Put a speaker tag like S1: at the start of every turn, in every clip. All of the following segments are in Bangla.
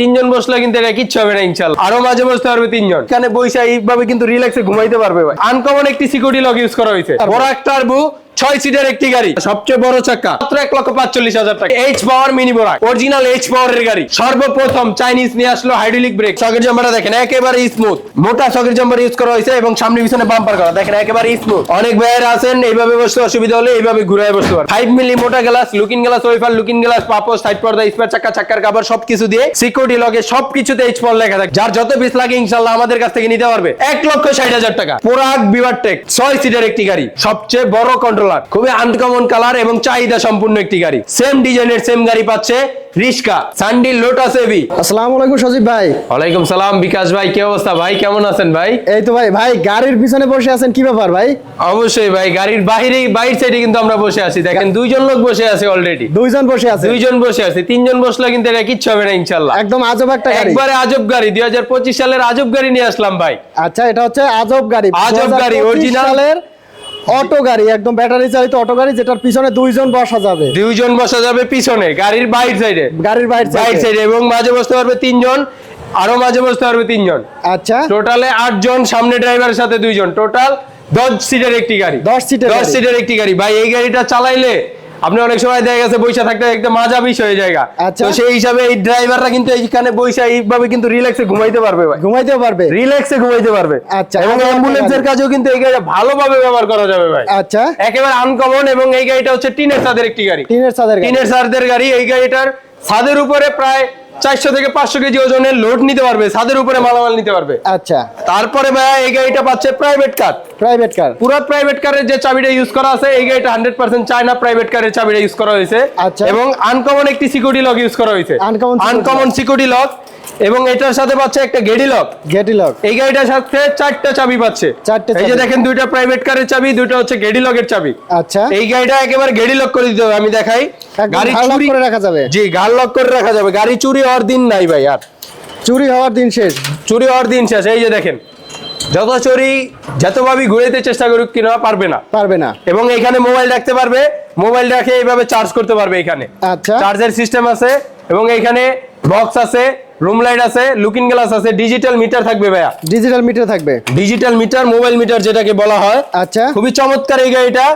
S1: তিনজন বসলে কিন্তু এটা কিচ্ছু হবে না ইনশাল্লাহ আরও মাঝে বসতে পারবে তিনজন। এখানে বৈশা এইভাবে কিন্তু রিল্যাক্সে ঘুমাইতে পারবে ভাই। আনকমন একটি সিকিউরিটি লক ইউজ করা হয়েছে। বড় একটা ছয় সিটের একটি গাড়ি। সবচেয়ে বড় চাকা। মাত্র এক লক্ষ পাঁচচল্লিশ হাজার টাকা। H power mini Borak original H পাওয়ারের গাড়ি। সর্বপ্রথম চাইনিজ নিয়ে আসলো হাইড্রোলিক ব্রেক সকেট জাম্পারটা দেখেন একেবারে স্মুথ মোটা সকেট জাম্পার ইউজ করা হয়েছে এবং সামনে পিছনে বাম্পার করা। দেখেন একেবারে স্মুথ অনেক ভাইয়েরা আছেন এইভাবে বসতে অসুবিধা হলে এইভাবে ঘুরে বসতে পারেন। ফাইভ মিলি মোটা glass looking glass wiper looking glass পাপোস side পর্দা স্পেয়ার চাকা চাকার কাবার সবকিছু দিয়ে সিকিউরিটি লগে সবকিছুতে এইচ পাওয়ার লেখা থাকে। যার যত পিস লাগে ইনশাল্লাহ আমাদের কাছ থেকে নিতে পারবে। এক লক্ষ ষাট হাজার টাকা। পোরাক বিভার টেক ছয় সিটের একটি গাড়ি। সবচেয়ে বড় কন্ট্রোলার খুবই আনকমন কালার এবং চাহিদা সম্পূর্ণ একটি গাড়ি। সেম ডিজাইনের সেম গাড়ি পাচ্ছে রিস্কা সান্ডি লোটাস এবি
S2: আসসালামু আলাইকুম সজীব ভাই।
S1: ওয়ালাইকুম সালাম বিকাশ ভাই কি অবস্থা? ভাই কেমন আছেন ভাই?
S2: এই তো ভাই ভাই গাড়ির পিছনে বসে আছেন কি ব্যাপার ভাই?
S1: অবশ্যই ভাই গাড়ির বাইরে বাইর সাইডে কিন্তু আমরা বসে আছি। দেখেন দুইজন লোক বসে আছে অলরেডি
S2: দুইজন বসে আছে।
S1: দুইজন বসে আছে। তিনজন বসলে কিন্তু এটা কিচ্ছু হবে না ইনশাল্লাহ
S2: একদম আজব একটা গাড়ি।
S1: একবারে আজব গাড়ি। দুই হাজার পঁচিশ সালের আজব গাড়ি নিয়ে আসলাম ভাই।
S2: আচ্ছা এটা হচ্ছে আজব গাড়ি।
S1: আজব গাড়ি,
S2: 2025। সালের অটো গাড়ি একদম ব্যাটারি চালিত অটো গাড়ি যেটার পিছনে দুইজন বসা যাবে।
S1: দুইজন বসা যাবে পিছনে গাড়ির বাইর সাইডে
S2: গাড়ির বাইরে
S1: সাইডে এবং মাঝে বসতে পারবে তিনজন আরও মাঝে বসতে পারবে তিনজন।
S2: আচ্ছা।
S1: টোটালে আটজন সামনে ড্রাইভারের সাথে দুইজন। টোটাল দশ সিটের একটি গাড়ি।
S2: 10 সিটের
S1: দশ সিটের একটি গাড়ি। ভাই এই গাড়িটা চালাইলে আপনি অনেক সময় দেখা গেছে বৈশা থাকতে একটা মাজা বিষ হয়ে যায়
S2: আচ্ছা।
S1: তো সেই হিসাবে এই ড্রাইভাররা কিন্তু এইখানে বৈশা এইভাবে কিন্তু রিল্যাক্সে ঘুমাইতে পারবে ভাই।
S2: ঘুমাইতে পারবে?
S1: রিল্যাক্সে ঘুমাইতে পারবে।
S2: আচ্ছা,
S1: এবং অ্যাম্বুলেন্সের
S2: গাড়ি।
S1: কাজেও কিন্তু এই গাড়িটা ভালোভাবে ব্যবহার করা যাবে ভাই।
S2: আচ্ছা।
S1: একেবারে আনকমন এবং এই গাড়িটা হচ্ছে টিনের সাদের একটি গাড়ি।
S2: টিনের সাদের গাড়ি।
S1: টিনের সাদের গাড়ি এই গাড়িটার ছাদের উপরে প্রায় চারশো থেকে পাঁচশো কেজি ওজনের লোড নিতে পারবে ছাদের উপরে মালামাল নিতে পারবে।
S2: আচ্ছা।
S1: তারপরে ভাইয়া এই গাড়িটা পাচ্ছে প্রাইভেট কার
S2: প্রাইভেট কার
S1: পুরো প্রাইভেট কারের যে চাবিটা ইউজ করা আছে এই গাড়িটা হান্ড্রেড পার্সেন্ট চায়না প্রাইভেট কারের চাবিটা ইউজ করা হয়েছে।
S2: আচ্ছা।
S1: এবং আনকমন একটি সিকিউরিটি লক ইউজ করা হয়েছে। আনকমন সিকিউরিটি লক এবং এটার সাথে পাচ্ছে একটা গেডি লক
S2: গেটি লক
S1: এই গাড়িটার সাথে চারটা চাবি পাচ্ছে।
S2: চারটে
S1: এই যে দেখেন দুইটা প্রাইভেট কারের চাবি দুইটা হচ্ছে গেডি লকের চাবি।
S2: আচ্ছা।
S1: এই গাড়িটা একেবারে গেডি লক করে দিতে হবে আমি দেখাই। গাড়ি চুরি
S2: করে রাখা যাবে।
S1: জি গাল লক করে রাখা যাবে। গাড়ি চুরি হওয়ার দিন নাই ভাই আর।
S2: চুরি হওয়ার দিন শেষ।
S1: চুরি হওয়ার দিন শেষ। এই যে দেখেন যত চুরি যতভাবে ঘুরেতে চেষ্টা করুক কিনা পারবে না।
S2: পারবে না।
S1: এবং এখানে মোবাইল রাখতে পারবে। মোবাইল রাখে এইভাবে চার্জ করতে পারবে এখানে।
S2: আচ্ছা।
S1: চার্জের সিস্টেম আছে এবং এখানে বক্স আছে। রুম লাইট আছে লুকিং গ্লাস আছে ডিজিটাল মিটার থাকবে ভাইয়া।
S2: ডিজিটাল মিটার থাকবে।
S1: ডিজিটাল মিটার মোবাইল মিটার যেটাকে বলা হয়।
S2: আচ্ছা।
S1: খুবই চমৎকার এই গাড়িটা।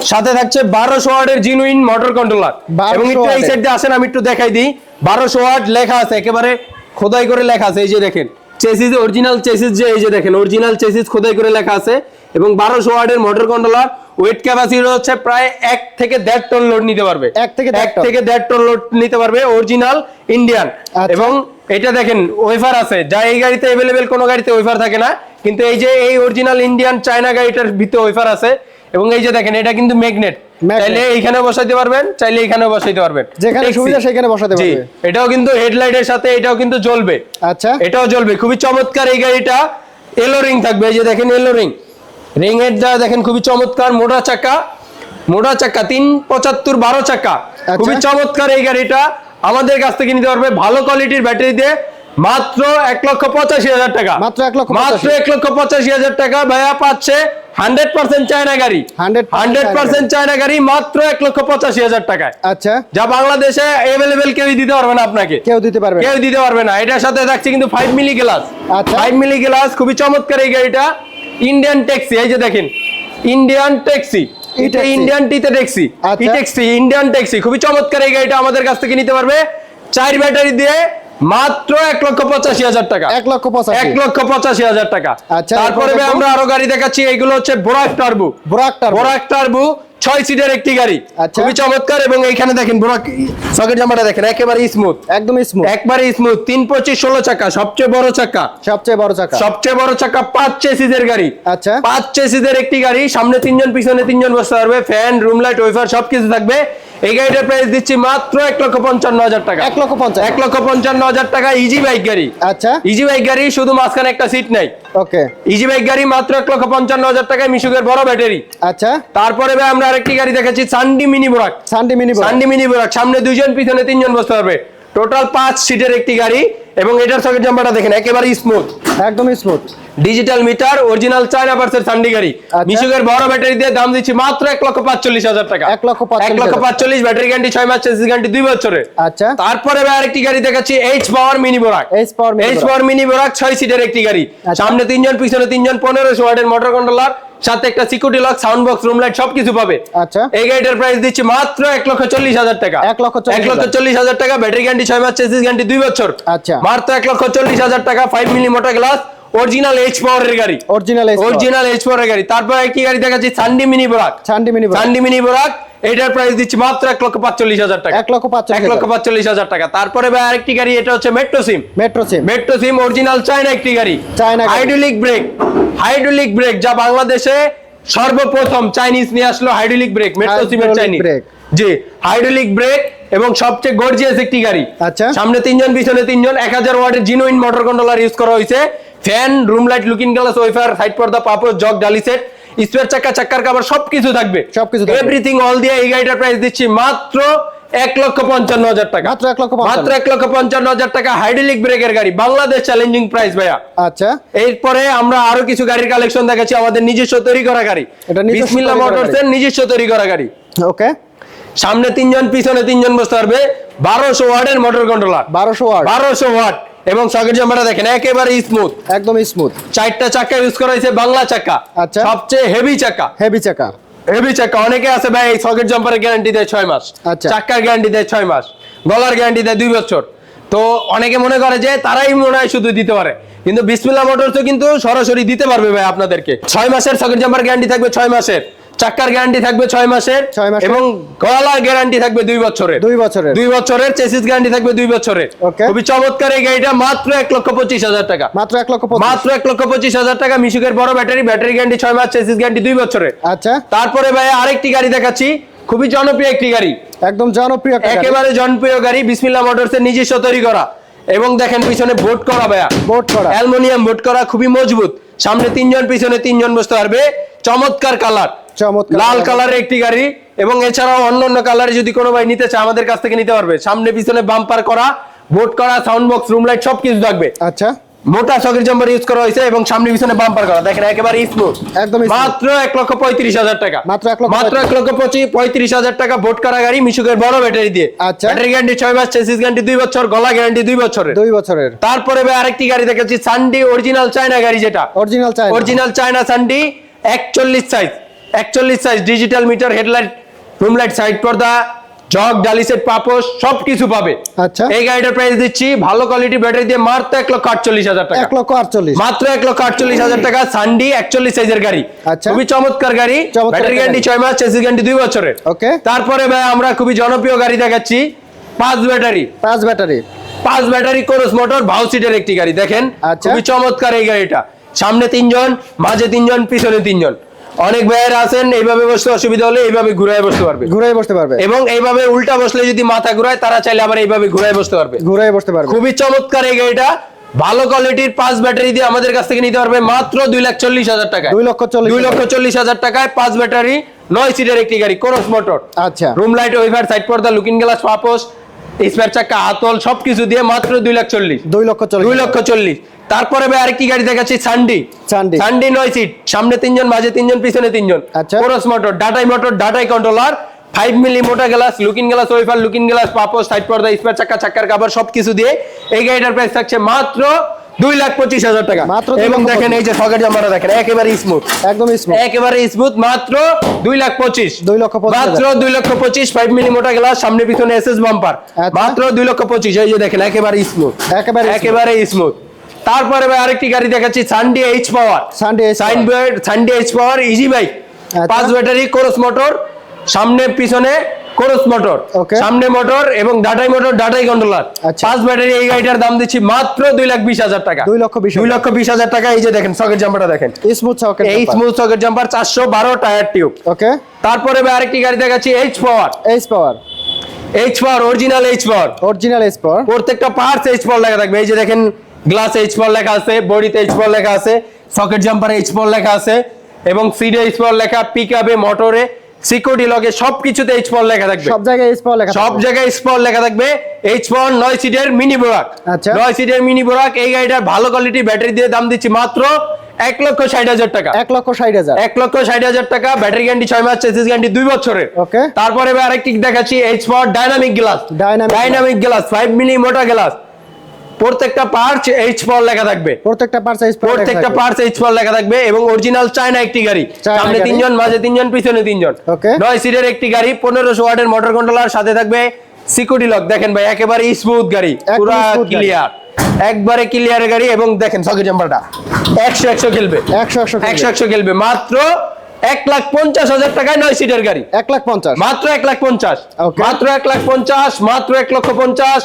S1: সাথে থাকছে বারোশো ওয়ার্ডের জিনুইন মোটর কন্ট্রোলার
S2: 1200
S1: এবং একটু এই
S2: ওয়াটের।
S1: সাইড দিয়ে আসেন আমি একটু দেখাই দিই। বারোশো ওয়াট লেখা আছে একেবারে খোদাই করে লেখা আছে এই যে দেখেন। চেসিস অরিজিনাল চেসিস যে এই যে দেখেন অরিজিনাল চেসিস খোদাই করে লেখা আছে। এবং বারোশো ওয়ার্ডের মোটর কন্ট্রোলার ওয়েট ক্যাপাসিটি হচ্ছে প্রায় এক থেকে দেড় টন লোড নিতে পারবে।
S2: এক থেকে দেড়
S1: এক থেকে দেড় টন লোড নিতে পারবে অরিজিনাল ইন্ডিয়ান
S2: আচ্ছা।
S1: এবং এটা দেখেন ওয়েফার আছে। যা এই গাড়িতে অ্যাভেলেবেল কোনো গাড়িতে ওয়েফার থাকে না। কিন্তু এই যে এই অরিজিনাল ইন্ডিয়ান চায়না গাড়িটার ভিতরে ওয়েফার আছে। এবং এই যে দেখেন এটা কিন্তু ম্যাগনেট। চাইলে এইখানে বসাইতে পারবেন চাইলে এখানে বসাইতে পারবেন।
S2: যেখানে সুবিধা সেখানে বসাতে
S1: জি।
S2: পারবে।
S1: এটাও কিন্তু হেডলাইটের সাথে এটাও কিন্তু জ্বলবে।
S2: আচ্ছা।
S1: এটাও জ্বলবে। খুবই চমৎকার এই গাড়িটা। এলো রিং থাকবে। এই যে দেখেন এলো রিং রিং এর যা দেখেন খুবই চমৎকার মোটা চাকা। মোটা চাকা তিন পঁচাত্তর বারো চাকা। খুবই চমৎকার এই গাড়িটা। আমাদের কাছ থেকে নিতে পারবে ভালো কোয়ালিটির ব্যাটারি দিয়ে মাত্র এক লক্ষ পঁচাশি হাজার টাকা।
S2: মাত্র এক লক্ষ
S1: মাত্র এক লক্ষ পঁচাশি হাজার টাকা ভাইয়া পাচ্ছে হান্ড্রেড পার্সেন্ট চায়না গাড়ি।
S2: 100%
S1: হান্ড্রেড পার্সেন্ট চায়না গাড়ি মাত্র এক লক্ষ পঁচাশি হাজার টাকায়।
S2: আচ্ছা।
S1: যা বাংলাদেশে অ্যাভেলেবেল কেউই দিতে পারবে না আপনাকে।
S2: কেউ দিতে পারবে
S1: কেউ দিতে পারবে না। এটার সাথে থাকছে কিন্তু ফাইভ মিলি গ্লাস
S2: আচ্ছা।
S1: ফাইভ মিলি গ্লাস খুবই চমৎকার এই গাড়িটা। ইন্ডিয়ান ট্যাক্সি এই যে দেখেন ইন্ডিয়ান ট্যাক্সি এটা। ইন্ডিয়ান টিতে taxi. E taxi Indian taxi খুবই চমৎকার এই গাড়িটা আমাদের কাছ থেকে নিতে পারবে। চার ব্যাটারি দিয়ে মাত্র এক লক্ষ পঁচাশি হাজার টাকা।
S2: এক লক্ষ পঁচাশি।
S1: এক লক্ষ পঁচাশি হাজার টাকা।
S2: আচ্ছা,
S1: তারপরে আমরা আরও গাড়ি দেখাচ্ছি এইগুলো হচ্ছে Borak turbo
S2: turbo
S1: Borak turbo ছয় সিটের একটি গাড়ি।
S2: আচ্ছা।
S1: খুবই চমৎকার এবং এইখানে দেখেন বোরাক সকেট জামাটা দেখেন একেবারে স্মুথ
S2: একদম স্মুথ
S1: একবারে স্মুথ তিন পঁচিশ ষোলো চাকা সবচেয়ে বড় চাকা।
S2: সবচেয়ে বড় চাকা।
S1: সবচেয়ে বড় চাকা পাঁচ চেসিজের গাড়ি।
S2: আচ্ছা।
S1: পাঁচ চেসিজের একটি গাড়ি সামনে তিনজন পিছনে তিনজন বসতে পারবে। ফ্যান রুম লাইট ওয়েফার সবকিছু থাকবে। এই গাড়িটার প্রাইস দিচ্ছি মাত্র এক লক্ষ পঞ্চান্ন হাজার টাকা।
S2: এক লক্ষ পঞ্চাশ
S1: এক লক্ষ পঞ্চান্ন হাজার টাকা ইজি বাইক গাড়ি।
S2: আচ্ছা।
S1: ইজি বাইক গাড়ি শুধু মাঝখানে একটা সিট নাই।
S2: ওকে
S1: ইজি বাইক গাড়ি মাত্র এক লক্ষ পঞ্চান্ন হাজার টাকায় মিশুকের বড় ব্যাটারি
S2: আচ্ছা।
S1: তারপরে ভাই আমরা আরেকটি গাড়ি দেখাচ্ছি Sandy mini Borak
S2: Sunday mini
S1: Sandy mini Borak সামনে দুইজন পিছনে তিনজন বসতে পারবে টোটাল পাঁচ সিটের একটি গাড়ি এবং এটার সকেট জাম্পারটা দেখেন একেবারে স্মুথ
S2: একদম smooth
S1: digital meter original China পার্সের সান্ডি গাড়ি।
S2: আচ্ছা।
S1: মিশুকের বড় ব্যাটারি দিয়ে দাম দিচ্ছি মাত্র এক লক্ষ পাঁচচল্লিশ হাজার টাকা।
S2: এক লক্ষ
S1: এক লক্ষ পাঁচচল্লিশ ব্যাটারি গ্যারান্টি ছয় মাস চেসিস গ্যারান্টি দুই বছরের
S2: আচ্ছা।
S1: তারপরে ভাই আরেকটি গাড়ি দেখাচ্ছি H power mini Borak
S2: power mini
S1: H. Power mini Borak ছয় সিটের একটি গাড়ি। সামনে তিনজন পিছনে তিনজন পনেরোশো ওয়াটের মোটর কন্ট্রোলার সাথে একটা security lock sound box room light সবকিছু পাবে।
S2: আচ্ছা।
S1: এই গাড়িটার প্রাইস দিচ্ছি মাত্র এক লক্ষ চল্লিশ হাজার টাকা।
S2: এক লক্ষ
S1: এক লক্ষ। চল্লিশ হাজার টাকা ব্যাটারি গ্যারান্টি ছয় মাস চেসিস গ্যারান্টি দুই বছর।
S2: আচ্ছা।
S1: মাত্র এক লক্ষ চল্লিশ হাজার টাকা ফাইভ মিলি মোটা গ্লাস অরিজিনাল এইচ পাওয়ারের গাড়ি।
S2: অরিজিনাল
S1: অরিজিনাল এইচ পাওয়ারের গাড়ি। তারপর একটি গাড়ি দেখাচ্ছি? Sandy mini Borak
S2: Sandy mini
S1: Sandy mini Borak এটার প্রাইস দিচ্ছি মাত্র এক লক্ষ পাঁচচল্লিশ হাজার টাকা।
S2: এক লক্ষ
S1: এক লক্ষ পাঁচচল্লিশ হাজার টাকা। তারপরে ভাই আরেকটি গাড়ি এটা হচ্ছে metro sim
S2: metro sim
S1: metro sim original China একটি গাড়ি।
S2: China
S1: hydraulic brake hydraulic brake যা বাংলাদেশে সর্বপ্রথম চাইনিজ নিয়ে আসলো হাইড্রোলিক ব্রেক মেট্রো সিমের চাইনিজ। জি হাইড্রোলিক ব্রেক এবং সবচেয়ে গর্জিয়াস একটি গাড়ি।
S2: আচ্ছা।
S1: সামনে তিনজন পিছনে তিনজন এক হাজার ওয়াটের জিনুইন মোটর কন্ট্রোলার ইউজ করা হয়েছে। Fan room light looking glass wiper side পর্দা পাপড় জগ ডালি সেট স্পেয়ার চাকা চাক্কার কাবার সবকিছু থাকবে।
S2: সবকিছু।
S1: এভরিথিং অল দিয়ে এই গাড়িটার প্রাইস দিচ্ছি মাত্র এক লক্ষ পঞ্চান্ন হাজার টাকা।
S2: মাত্র এক লক্ষ
S1: মাত্র এক লক্ষ পঞ্চান্ন হাজার টাকা হাইড্রোলিক ব্রেকের গাড়ি বাংলাদেশ চ্যালেঞ্জিং প্রাইস ভাইয়া।
S2: আচ্ছা।
S1: এরপরে আমরা আরও কিছু গাড়ির কালেকশন দেখাচ্ছি আমাদের নিজস্ব তৈরি করা গাড়ি।
S2: করা
S1: মোটরস এর নিজস্ব তৈরি করা গাড়ি।
S2: ওকে।
S1: সামনে তিনজন পিছনে তিনজন বসতে পারবে। বারোশো ওয়ার্ডের মোটর কন্ট্রোলার
S2: বারোশো ওয়াট।
S1: বারোশো ওয়াট। এবং সকেট জাম্পারটা দেখেন একেবারে স্মুথ
S2: একদম স্মুথ
S1: চারটা চাকা ইউজ করা হয়েছে বাংলা চাকা।
S2: আচ্ছা।
S1: সবচেয়ে হেভি চাকা।
S2: হেভি চাকা।
S1: হেভি চাকা। অনেকে আছে ভাই এই সকেট জাম্পারের গ্যারান্টি দেয় ছয় মাস।
S2: আচ্ছা।
S1: চাক্কার গ্যারান্টি দেয় ছয় মাস। গলার গ্যারান্টি দেয় দুই বছর। তো অনেকে মনে করে যে তারাই মনে হয় শুধু দিতে পারে। কিন্তু বিসমিল্লা মোটরস কিন্তু সরাসরি দিতে পারবে ভাই আপনাদেরকে। ছয় মাসের সকেট জাম্পার গ্যারান্টি থাকবে ছয় মাসের। চাক্কার গ্যারান্টি থাকবে ছয় মাসের। এবং গলার গ্যারান্টি থাকবে দুই বছরের।
S2: দুই বছরের।
S1: দুই বছরের চেসিস গ্যারান্টি থাকবে দুই বছরের। খুবই চমৎকার এই গাড়িটা মাত্র এক লক্ষ পঁচিশ হাজার টাকা।
S2: মাত্র এক লক্ষ পঁচিশ।
S1: মাত্র এক লক্ষ পঁচিশ হাজার টাকা মিশুকের বড় ব্যাটারি ব্যাটারি গ্যারান্টি ছয় মাস চেসিস গ্যারান্টি দুই বছরের।
S2: আচ্ছা।
S1: তারপরে ভাই আরেকটি গাড়ি দেখাচ্ছি খুবই জনপ্রিয় একটি গাড়ি।
S2: একদম জনপ্রিয়
S1: একেবারে জনপ্রিয় গাড়ি বিসমিল্লা মোটরস এর নিজস্ব তৈরি করা। এবং দেখেন পিছনে বোট করা ভাইয়া।
S2: বোট করা।
S1: অ্যালুমিনিয়াম বোট করা খুবই মজবুত। সামনে তিনজন পিছনে তিনজন বসতে পারবে। চমৎকার কালার লাল কালারের একটি গাড়ি এবং এছাড়াও অন্য অন্য কালারে যদি কোনো ভাই নিতে চায় আমাদের কাছ থেকে নিতে পারবে। সামনে পিছনে বাম্পার করা বোট করা সাউন্ড বক্স রুম লাইট সবকিছু থাকবে।
S2: আচ্ছা।
S1: মোটা সকেট জাম্পার ইউজ করা হয়েছে এবং সামনে পিছনে বাম্পার করা। দেখেন একেবারে স্মুথ
S2: একদম
S1: মাত্র এক লক্ষ পঁয়ত্রিশ হাজার টাকা।
S2: মাত্র এক লক্ষ
S1: মাত্র এক লক্ষ পঁচিশ পঁয়ত্রিশ হাজার টাকা ভোট করা গাড়ি মিশুকের বড় ব্যাটারি দিয়ে।
S2: আচ্ছা।
S1: ব্যাটারি গ্যারান্টি ছয় মাস চেসিস গ্যারান্টি দুই বছর গলা গ্যারান্টি দুই বছরের।
S2: দুই বছরের।
S1: তারপরে ভাই আরেকটি গাড়ি দেখাচ্ছি সানডি অরিজিনাল চায়না গাড়ি যেটা।
S2: অরিজিনাল চাই
S1: অরিজিনাল চায়না সানডি একচল্লিশ সাইজ একচল্লিশ size digital meter headlight room light side পর্দা জগ ডালি সেট পাপোশ সবকিছু পাবে।
S2: আচ্ছা।
S1: এই গাড়িটার প্রাইস দিচ্ছি ভালো কোয়ালিটি ব্যাটারি দিয়ে মাত্র এক লক্ষ আটচল্লিশ হাজার টাকা।
S2: এক লক্ষ আটচল্লিশ।
S1: মাত্র এক লক্ষ আটচল্লিশ হাজার টাকা সানডি একচল্লিশ সাইজের গাড়ি।
S2: আচ্ছা।
S1: খুবই চমৎকার গাড়ি। ব্যাটারি গ্যারান্টি ছয় মাস চেসিস গ্যারান্টি দুই বছরের।
S2: ওকে
S1: তারপরে ভাই আমরা খুবই জনপ্রিয় গাড়ি দেখাচ্ছি পাঁচ ব্যাটারি
S2: পাঁচ ব্যাটারি
S1: পাঁচ ব্যাটারি কোরস মোটর ভাউ সিটের একটি গাড়ি দেখেন?
S2: আচ্ছা।
S1: খুবই চমৎকার এই গাড়িটা। সামনে তিনজন মাঝে তিনজন পিছনে তিনজন। অনেক ভাইয়ের আছেন এইভাবে বসতে অসুবিধা হলে এইভাবে ঘুরায় বসতে পারবে।
S2: ঘুরে বসতে পারবে।
S1: এবং এইভাবে উল্টা বসলে যদি মাথা ঘুরায় তারা চাইলে আবার এইভাবে ঘুরায় বসতে পারবে।
S2: ঘুরে বসতে পারবে।
S1: খুবই চমৎকার এই গাড়িটা। ভালো কোয়ালিটির পাঁচ ব্যাটারি দিয়ে আমাদের কাছ থেকে নিতে পারবে মাত্র দুই লাখ চল্লিশ হাজার টাকা
S2: দুই লক্ষ চল্লিশ
S1: দুই লক্ষ চল্লিশ হাজার টাকায় পাঁচ ব্যাটারি নয় সিটের একটি গাড়ি কোরস মোটর
S2: আচ্ছা।
S1: রুম লাইট ওইভার সাইড পর্দা লুকিং গ্লাস পাপোস স্পেয়ার চাকা হাতল সবকিছু দিয়ে মাত্র দুই লাখ চল্লিশ।
S2: দুই লক্ষ চল্লিশ।
S1: দুই লক্ষ চল্লিশ। তারপরে ভাই আরেকটি গাড়ি দেখাচ্ছি সান্ডি
S2: সান্ডি।
S1: সান্ডি নয় সিট সামনে তিনজন মাঝে তিনজন পিছনে তিনজন।
S2: আচ্ছা।
S1: কোরস মোটর ডাটাই মোটর ডাটাই কন্ট্রোলার ফাইভ মিলি মোটা glass looking glass wiper looking glass পাপোস side পর্দা স্পেয়ার চাকা চাকার কাবার সবকিছু দিয়ে এই গাড়িটার প্রাইস থাকছে মাত্র দুই লাখ পঁচিশ হাজার টাকা।
S2: মাত্র
S1: এবং দেখেন এই যে সকেট জামাটা দেখেন একেবারে স্মুথ
S2: একদম স্মুথ
S1: একেবারে স্মুথ মাত্র দুই লাখ পঁচিশ।
S2: দুই লক্ষ
S1: মাত্র দুই লক্ষ পঁচিশ ফাইভ মিলি মোটা গ্লাস সামনে পিছনে এসএস বাম্পার
S2: আচ্ছা।
S1: মাত্র দুই লক্ষ পঁচিশ এই যে দেখেন একেবারে স্মুথ
S2: একেবারে
S1: একেবারে স্মুথ তারপরে ভাই আরেকটি গাড়ি দেখাচ্ছি Sunday H power
S2: Sunday
S1: Sunday H power easy bike. পাঁচ ব্যাটারি কোরস মোটর সামনে পিছনে কোরস মোটর. সামনে মোটর এবং ডাটাই মোটর ডাটাই কন্ট্রোলার। পাঁচ ব্যাটারি এই গাড়িটার দাম দিচ্ছি মাত্র দুই লাখ বিশ হাজার টাকা।
S2: দুই লক্ষ বিশ
S1: দুই লক্ষ বিশ হাজার টাকা এই যে দেখেন সকেট জাম্পারটা দেখেন।
S2: স্মুথ সকেট
S1: এই স্মুথ সকেট জাম্পার চারশো বারো টায়ার টিউব
S2: ওকে
S1: তারপরে আরেকটি গাড়ি দেখাচ্ছি H power
S2: H power
S1: H power original H power
S2: original H power
S1: প্রত্যেকটা পার্টস এইচ পাওয়ার লেখা থাকবে। এই যে দেখেন গ্লাস এইচ পাওয়ার লেখা আছে বডিতে এইচ পাওয়ার লেখা আছে সকেট জাম্পারে এইচ পাওয়ার লেখা আছে এবং সিডে এইচ পাওয়ার লেখা পিক আপে মোটরে সিকিউরিটি লগে সবকিছুতে এইচ পল লেখা থাকবে।
S2: সব জায়গায় এইচ স্পল লেখা
S1: সব। জায়গায় স্পল লেখা থাকবে। এইচ পল নয় সিটের মিনি বোরাক
S2: আচ্ছা।
S1: নয় সিটের মিনি বোরাক এই গাড়িটার ভালো কোয়ালিটি ব্যাটারি দিয়ে দাম দিচ্ছি মাত্র এক লক্ষ ষাট হাজার টাকা।
S2: এক লক্ষ ষাট হাজার।
S1: এক লক্ষ ষাট হাজার টাকা ব্যাটারি গ্যারান্টি ছয় মাস চেসিস গ্যারান্টি দুই বছরের।
S2: Okay.
S1: তারপরে এবার আরেকটি দেখাচ্ছি H power dynamic glass dynamic glass five milli মোটা গ্লাস প্রত্যেকটা পার্ট এইচ পাওয়ার লেখা থাকবে।
S2: প্রত্যেকটা পার্টস পার্স
S1: প্রত্যেকটা পার্টস এইচ পাওয়ার লেখা থাকবে এবং অরিজিনাল চায়না একটি গাড়ি। সামনে তিনজন মাঝে তিনজন পিছনে তিনজন।
S2: Okay.
S1: নয় সিটের একটি গাড়ি পনেরোশো ওয়াটের মোটর কন্ট্রোলার সাথে থাকবে সিকিউরিটি লক দেখেন ভাই একেবারে স্মুথ গাড়ি পুরো ক্লিয়ার একবারে ক্লিয়ার গাড়ি এবং দেখেন সকেট জাম্পারটা একশো একশো খেলবে।
S2: একশো একশো
S1: একশো একশো খেলবে। মাত্র এক লাখ পঞ্চাশ হাজার টাকায় নয় সিটের গাড়ি।
S2: এক লাখ পঞ্চাশ।
S1: মাত্র এক লাখ পঞ্চাশ। মাত্র এক লাখ পঞ্চাশ মাত্র এক লক্ষ পঞ্চাশ।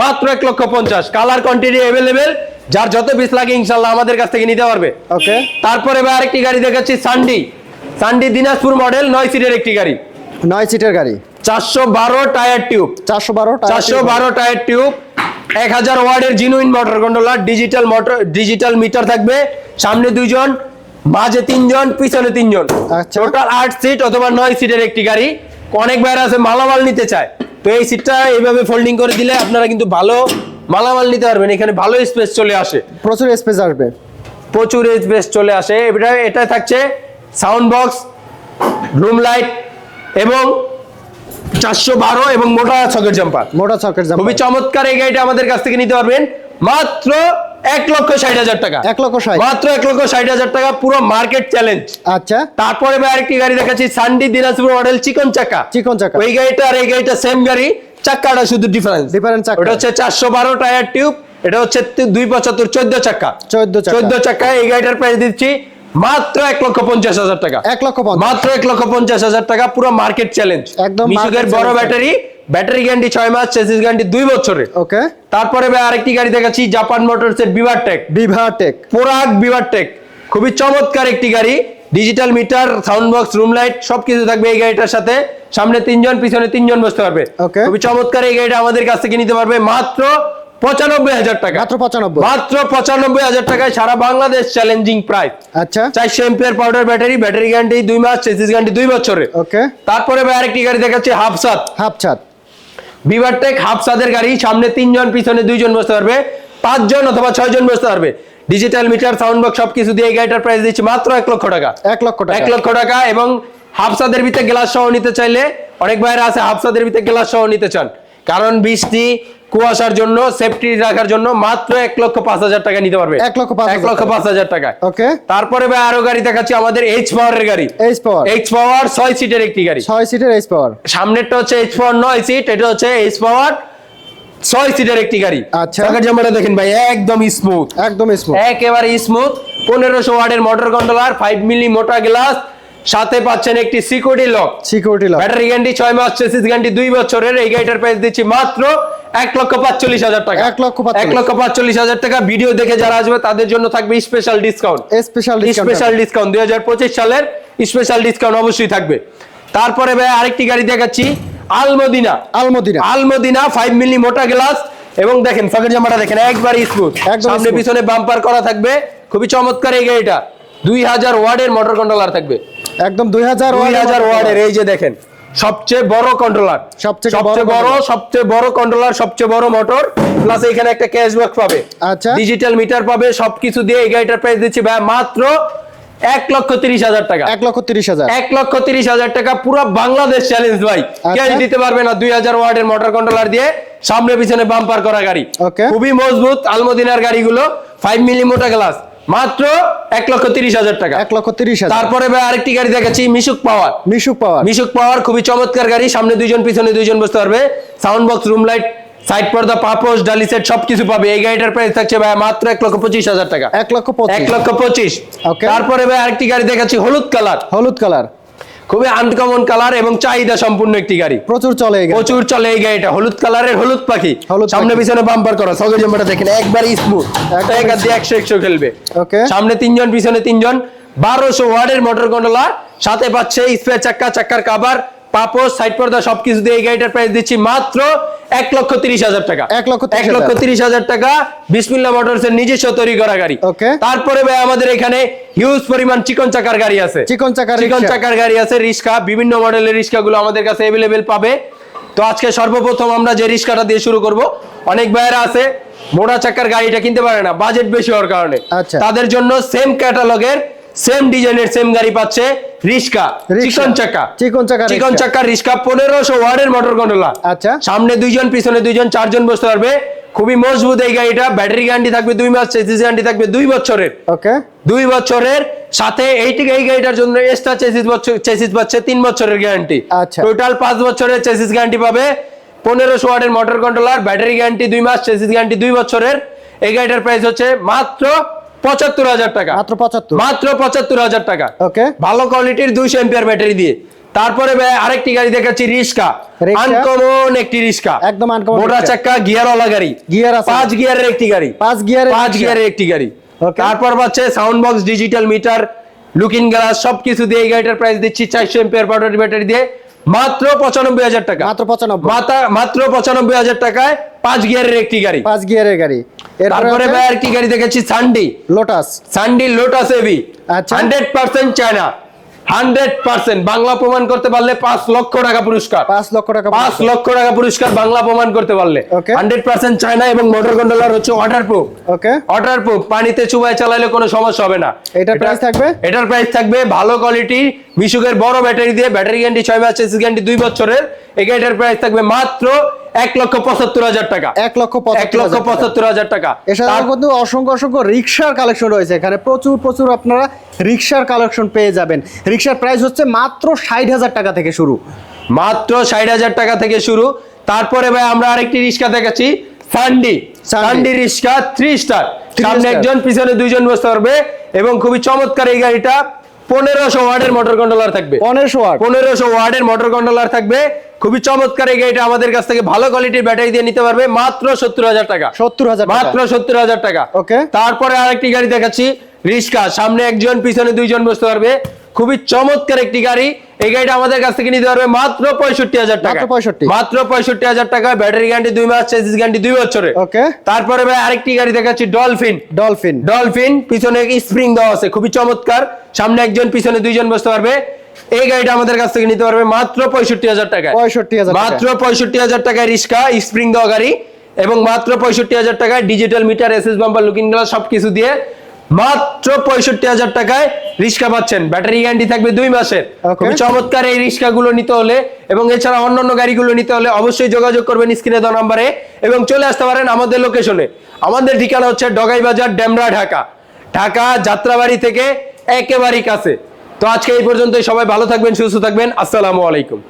S1: মাত্র এক লক্ষ পঞ্চাশ। কালার কোয়ান্টিটি অ্যাভেলেবেল যার যত পিস লাগে ইনশাল্লাহ আমাদের কাছ থেকে নিতে পারবে।
S2: ওকে
S1: তারপরে এবার আরেকটি গাড়ি দেখাচ্ছি সান্ডি সান্ডি দিনাজপুর মডেল নয় সিটের একটি গাড়ি।
S2: নয় সিটের গাড়ি।
S1: চারশো বারো টায়ার টিউব
S2: চারশো বারো
S1: চারশো বারো টায়ার টিউব এক হাজার ওয়ার্ডের genuine motor controller digital motor digital meter থাকবে। সামনে দুইজন মাঝে তিনজন পিছনে তিনজন।
S2: আচ্ছা।
S1: টোটাল আট সিট অথবা নয় সিটের একটি গাড়ি। অনেক বাইরে আছে মালামাল নিতে চায়। তো এই সিটটা এইভাবে ফোল্ডিং করে দিলে আপনারা কিন্তু ভালো মালামাল নিতে পারবেন। এখানে ভালো স্পেস চলে আসে।
S2: প্রচুর স্পেস আসবে।
S1: প্রচুর স্পেস চলে আসে। এটা এটা থাকছে সাউন্ড বক্স রুম লাইট এবং চারশো বারো এবং মোটা ছকের জাম্পার
S2: মোটা চকের জাম্পার
S1: খুবই চমৎকার এই গাড়িটা আমাদের কাছ থেকে নিতে পারবেন। মাত্র এক লক্ষ ষাট হাজার টাকা।
S2: এক লক্ষ ষাট।
S1: মাত্র এক লক্ষ ষাট হাজার টাকা পুরো মার্কেট চ্যালেঞ্জ
S2: আচ্ছা।
S1: তারপরে আমি আরেকটি গাড়ি দেখাচ্ছি সান্ডি দিনাজপুর মডেল চিকন চাকা।
S2: চিকন চাকা।
S1: ওই গাড়িটা আর এই গাড়িটা সেম গাড়ি চাকাটা শুধু ডিফারেন্স
S2: ডিফারেন্স চাকা।
S1: ওটা হচ্ছে চারশো বারো টায়ার টিউব এটা হচ্ছে দুই পঁচাত্তর চোদ্দ চাকা।
S2: চোদ্দ
S1: চোদ্দ চাকা এই গাড়িটার প্রাইস দিচ্ছি মাত্র এক লক্ষ পঞ্চাশ হাজার টাকা।
S2: এক লক্ষ
S1: মাত্র এক লক্ষ পঞ্চাশ হাজার টাকা পুরো মার্কেট চ্যালেঞ্জ
S2: একদম
S1: মিশুকের বড় ব্যাটারি ব্যাটারি গ্যারান্টি ছয় মাস চেসিস গ্যারান্টি দুই বছরের।
S2: ওকে
S1: তারপরে ভাই আরেকটি গাড়ি দেখাচ্ছি জাপান মোটরস এর বিভার টেক
S2: বিভা টেক
S1: পোরাক বিভার টেক খুবই চমৎকার একটি গাড়ি digital meter sound box room light সবকিছু থাকবে এই গাড়িটার সাথে। সামনে তিনজন পিছনে তিনজন বসতে পারবে. খুবই চমৎকার এই গাড়িটা আমাদের কাছ থেকে নিতে পারবে। মাত্র পঁচানব্বই হাজার টাকা।
S2: মাত্র পঁচানব্বই।
S1: মাত্র পঁচানব্বই হাজার টাকায় সারা বাংলাদেশ চ্যালেঞ্জিং প্রাইস
S2: আচ্ছা।
S1: চারশো ampere powder battery battery guarantee দুই মাস চেসিস গ্যারান্টি দুই বছরের
S2: ওকে
S1: তারপরে ভাই আরেকটি গাড়ি দেখাচ্ছি হাফসাত
S2: হাফ ছাদ
S1: বিভারটেক হাফসাদের গাড়ি সামনে তিনজন পিছনে দুইজন বসতে পারবে পাঁচজন অথবা ছয়জন বসতে পারবে। ডিজিটাল মিটার সাউন্ড বক্স সবকিছু দিয়ে গাড়িটার প্রাইস দিচ্ছি মাত্র এক লক্ষ টাকা।
S2: এক লক্ষ টাকা।
S1: এক লক্ষ টাকা এবং হাফসাদের ভিতরে গ্লাস সহ নিতে চাইলে অনেক বাইরে আছে হাফসাদের ভিতরে গ্লাস সহ নিতে চান। কারণ বৃষ্টি কুয়াশার জন্য সেফটি রাখার জন্য মাত্র এক লক্ষ পাঁচ হাজার টাকা নিতে পারবে।
S2: এক লক্ষ পাঁচ
S1: এক
S2: হাজার
S1: লক্ষ
S2: টাকা।
S1: পাঁচ হাজার টাকা।
S2: ওকে।
S1: তারপরে ভাই আরও গাড়ি দেখাচ্ছি আমাদের এইচ পাওয়ারের গাড়ি।
S2: এইচ পাওয়ার
S1: এইচ পাওয়ার ছয় সিটের একটি গাড়ি।
S2: ছয় সিটের এইচ পাওয়ার
S1: সামনেরটা হচ্ছে এইচ পাওয়ার নয় সিট এটা হচ্ছে এইচ পাওয়ার ছয় সিটের একটি গাড়ি।
S2: আচ্ছা।
S1: চাকার জামাটা দেখেন ভাই একদম স্মুথ
S2: একদম স্মুথ
S1: একেবারে স্মুথ পনেরোশো ওয়াটের মোটর কন্ট্রোলার ফাইভ মিলি মোটা গ্লাস সাথে পাচ্ছেন একটি security lock
S2: security lock
S1: battery guarantee ছয় মাস চেসিস গ্যারান্টি দুই বছরের। এই গাড়িটার প্রাইস দিচ্ছি মাত্র এক লক্ষ পাঁচচল্লিশ হাজার টাকা।
S2: এক লক্ষ
S1: এক লক্ষ পাঁচচল্লিশ হাজার টাকা ভিডিও দেখে যারা আসবে তাদের জন্য থাকবে special discount
S2: special
S1: special discount দুই হাজার পঁচিশ সালের স্পেশাল ডিসকাউন্ট অবশ্যই থাকবে। তারপরে ভাই আরেকটি গাড়ি দেখাচ্ছি আলমদিনা।
S2: আলমদিনা।
S1: আলমদিনা ফাইভ মিলি মোটা গ্লাস এবং দেখেন ফকেট জামাটা দেখেন একবার স্মুথ সামনে পিছনে বাম্পার করা থাকবে। খুবই চমৎকার এই গাড়িটা। দুই হাজার ওয়ার্ডের মোটর কন্ট্রোলার থাকবে।
S2: একদম দুই হাজার
S1: দুই হাজার ওয়ার্ডের এই যে দেখেন। সবচেয়ে বড় কন্ট্রোলার
S2: সবচেয়ে বড়
S1: সবচেয়ে বড় কন্ট্রোলার সবচেয়ে বড় মোটর প্লাস এখানে একটা ক্যাশব্যাক পাবে।
S2: আচ্ছা।
S1: ডিজিটাল মিটার পাবে সবকিছু দিয়ে এই গাড়িটার প্রাইস দিচ্ছি ভাই মাত্র এক লক্ষ তিরিশ হাজার টাকা।
S2: এক লক্ষ তিরিশ হাজার।
S1: এক লক্ষ তিরিশ হাজার টাকা পুরো বাংলাদেশ চ্যালেঞ্জ ভাই। কে
S2: আচ্ছা।
S1: দিতে পারবে না দুই হাজার ওয়ার্ডের মোটর কন্ট্রোলার দিয়ে। সামনে পিছনে বাম্পার করা গাড়ি। খুবই মজবুত আলমদিনার গাড়িগুলো ফাইভ মিলি মোটা গ্লাস মাত্র এক লক্ষ তিরিশ হাজার টাকা।
S2: এক লক্ষ তিরিশ হাজার।
S1: তারপরে ভাই আরেকটি গাড়ি দেখাচ্ছি মিশুক পাওয়ার।
S2: মিশুক পাওয়ার।
S1: মিশুক পাওয়ার খুবই চমৎকার গাড়ি সামনে দুইজন পিছনে দুইজন বসতে পারবে। Sound box room light side পর্দা পাপোশ ডালি সেট সবকিছু পাবে। এই গাড়িটার প্রাইস থাকছে ভাই মাত্র এক লক্ষ পঁচিশ হাজার টাকা।
S2: এক লক্ষ
S1: এক লক্ষ পঁচিশ. তারপরে ভাই আরেকটি গাড়ি দেখাচ্ছি হলুদ কালার
S2: হলুদ কালার
S1: খুবই আনকমন কালার এবং চাহিদা সম্পূর্ণ একটি গাড়ি।
S2: প্রচুর চলে
S1: প্রচুর চলে এই গাড়িটা। হলুদ কালারের হলুদ পাখি। সামনে পিছনে বাম্পার করা। সগের জাম্পাটা দেখেন একবার স্মুথ একা দিয়ে একশো একশো খেলবে।
S2: ওকে
S1: সামনে তিনজন পিছনে তিনজন। বারোশো ওয়ার্ডের মোটর কন্ট্রোলার সাথে পাচ্ছে স্পেয়ার চাক্কা চাক্কার কাবার পাপোস সাইড পর্দা সবকিছু দিয়ে এই গাড়িটার প্রাইস দিচ্ছি মাত্র এক লক্ষ তিরিশ হাজার টাকা।
S2: এক লক্ষ
S1: এক লক্ষ তিরিশ হাজার টাকা বিসমিল্লা মোটরস এর নিজস্ব তৈরি করা গাড়ি। তারপরে ভাই আমাদের এখানে হিউজ পরিমাণ চিকন চাকার গাড়ি আছে।
S2: চিকন চাকার
S1: চিকন। চাকার গাড়ি আছে রিক্সা বিভিন্ন মডেলের রিক্সা গুলো আমাদের কাছে অ্যাভেলেবেল পাবে। তো আজকে সর্বপ্রথম আমরা যে রিক্সাটা দিয়ে শুরু করব অনেক ভাইয়েরা আছে মোটা চাকার গাড়িটা কিনতে পারে না বাজেট বেশি হওয়ার কারণে।
S2: আচ্ছা।
S1: তাদের জন্য সেম ক্যাটালগের সেম ডিজাইনের সেম গাড়ি পাচ্ছে
S2: রিস্কা।
S1: চিকন চাকা।
S2: চিকন চাকা
S1: চিকন। চাকার রিক্সা পনেরোশো ওয়ার্ডের মোটর কন্ট্রোলার
S2: আচ্ছা।
S1: সামনে দুইজন পিছনে দুইজন চারজন বসতে পারবে। খুবই মজবুত এই গাড়িটা। ব্যাটারি গ্যারান্টি থাকবে দুই মাস চেসিস গ্যারান্টি থাকবে দুই বছরের।
S2: ওকে
S1: দুই বছরের। সাথে এইটিকে এই গাড়িটার জন্য এক্সট্রা চেসিস বছর চেসিস পাচ্ছে তিন বছরের গ্যারান্টি
S2: আচ্ছা।
S1: টোটাল পাঁচ বছরের চেসিস গ্যারান্টি পাবে। পনেরোশো ওয়াটের মোটর কন্ট্রোলার ব্যাটারি গ্যারান্টি দুই মাস চেসিস গ্যারান্টি দুই বছরের। এই গাড়িটার প্রাইস হচ্ছে মাত্র পঁচাত্তর হাজার টাকা।
S2: মাত্র পঁচাত্তর।
S1: মাত্র পঁচাত্তর হাজার টাকা।
S2: ওকে।
S1: ভালো কোয়ালিটির দুইশো এম্পিয়ার ব্যাটারি দিয়ে। তারপরে আরেকটি গাড়ি দেখাচ্ছি রিস্কা। আনকমন একটি রিস্কা
S2: একদম uncommon
S1: মোটা গিয়ারওয়ালা গাড়ি।
S2: গিয়ার আছে।
S1: পাঁচ গিয়ারের একটি গাড়ি।
S2: পাঁচ গিয়ারের
S1: পাঁচ গিয়ারের একটি গাড়ি. তারপর পাচ্ছে sound box digital meter looking glass সবকিছু দিয়ে এই গাড়িটার প্রাইস দিচ্ছি চারশো এম্পিয়ার পাউডার ব্যাটারি দিয়ে। মাত্র পঁচানব্বই হাজার টাকা।
S2: মাত্র পঁচানব্বই।
S1: মাতা- মাত্র পঁচানব্বই হাজার টাকায় পাঁচ গিয়ারের একটি গাড়ি।
S2: পাঁচ গিয়ারের গাড়ি।
S1: তারপরে ভাই আর কি গাড়ি দেখেছি? সান্ডি
S2: লোটাস
S1: সান্ডি লোটাস এবি
S2: আচ্ছা।
S1: Hundred percent China hundred percent. Bangla প্রমাণ করতে পারলে পাঁচ লক্ষ টাকা পুরস্কার।
S2: পাঁচ লক্ষ টাকা
S1: পাঁচ লক্ষ টাকা পুরস্কার বাংলা প্রমাণ করতে পারলে. হান্ড্রেড পার্সেন্ট চায়না এবং মোটর কন্ট্রোলার হচ্ছে waterproof
S2: okay
S1: waterproof পানিতে চুবাই চালালে কোনো সমস্যা হবে না।
S2: এটার
S1: এটা-
S2: price থাকবে?
S1: এটার প্রাইস থাকবে ভালো কোয়ালিটি মিশুকের বড় ব্যাটারি দিয়ে ব্যাটারি গ্যারান্টি ছয় মাস চেসিস গ্যারান্টি দুই বছরের। এই গাড়িটার প্রাইস থাকবে মাত্র এক লক্ষ পঁচাত্তর হাজার টাকা।
S2: এক লক্ষ
S1: এক লক্ষ পঁচাত্তর হাজার টাকা।
S2: এছাড়াও কিন্তু অসংখ্য অসংখ্য রিক্সার কালেকশন রয়েছে। এখানে প্রচুর প্রচুর আপনারা রিক্সার কালেকশন পেয়ে যাবেন। রিক্সার প্রাইস হচ্ছে মাত্র ষাট হাজার টাকা থেকে শুরু।
S1: মাত্র ষাট হাজার টাকা থেকে শুরু। তারপরে ভাই আমরা আরেকটি রিক্সা দেখাচ্ছি। সান্ডি।
S2: সান্ডি
S1: রিক্সা থ্রি স্টার সামনে একজন পিছনে দুইজন বসতে পারবে এবং খুবই চমৎকার এই গাড়িটা। পনেরোশো ওয়ার্ডের মোটর কন্ট্রোলার থাকবে।
S2: পনেরোশো ওয়ার্ড।
S1: পনেরোশো ওয়ার্ডের মোটর কন্ট্রোলার থাকবে। খুবই চমৎকার এই গাড়িটা আমাদের কাছ থেকে ভালো কোয়ালিটির ব্যাটারি দিয়ে নিতে পারবে। মাত্র সত্তর হাজার টাকা।
S2: সত্তর হাজার
S1: মাত্র সত্তর হাজার টাকা।
S2: ওকে
S1: তারপরে আরেকটি গাড়ি দেখাচ্ছি রিস্কা। সামনে একজন পিছনে দুইজন বসতে পারবে। খুবই চমৎকার একটি গাড়ি। এই গাড়িটা আমাদের কাছ থেকে নিতে পারবে মাত্র পঁয়ষট্টি হাজার টাকা।
S2: মাত্র
S1: পঁয়ষট্টি। হাজার টাকা ব্যাটারি গ্যারান্টি দুই মাস চেসিস গ্যারান্টি দুই বছরে
S2: ওকে।
S1: তারপরে ভাই আরেকটি গাড়ি দেখাচ্ছি ডলফিন
S2: ডলফিন
S1: ডলফিন পিছনে স্প্রিং দেওয়া আছে খুবই চমৎকার। সামনে একজন পিছনে দুইজন বসতে পারবে। এই গাড়িটা আমাদের কাছ থেকে নিতে পারবে মাত্র পঁয়ষট্টি হাজার টাকা
S2: পঁয়ষট্টি হাজার
S1: মাত্র পঁয়ষট্টি হাজার টাকায় রিক্সা স্প্রিং দেওয়া গাড়ি এবং মাত্র পঁয়ষট্টি হাজার টাকায় digital meter SS bumper looking glass সবকিছু দিয়ে মাত্র পঁয়ষট্টি হাজার টাকায় রিক্সা পাচ্ছেন। ব্যাটারি গ্যারান্টি থাকবে দুই মাসের। খুবই চমৎকার এই রিক্সা গুলো নিতে হলে এবং এছাড়া অন্যান্য গাড়িগুলো নিতে হলে অবশ্যই যোগাযোগ করবেন স্ক্রিনে দেওয়া নাম্বারে এবং চলে আসতে পারেন আমাদের লোকেশনে আমাদের ঠিকানা হচ্ছে ডগাই বাজার ডেমরা ঢাকা। ঢাকা যাত্রাবাড়ি থেকে একেবারেই কাছে। তো আজকে এই পর্যন্তই। সবাই ভালো থাকবেন সুস্থ থাকবেন। আসসালামু আলাইকুম।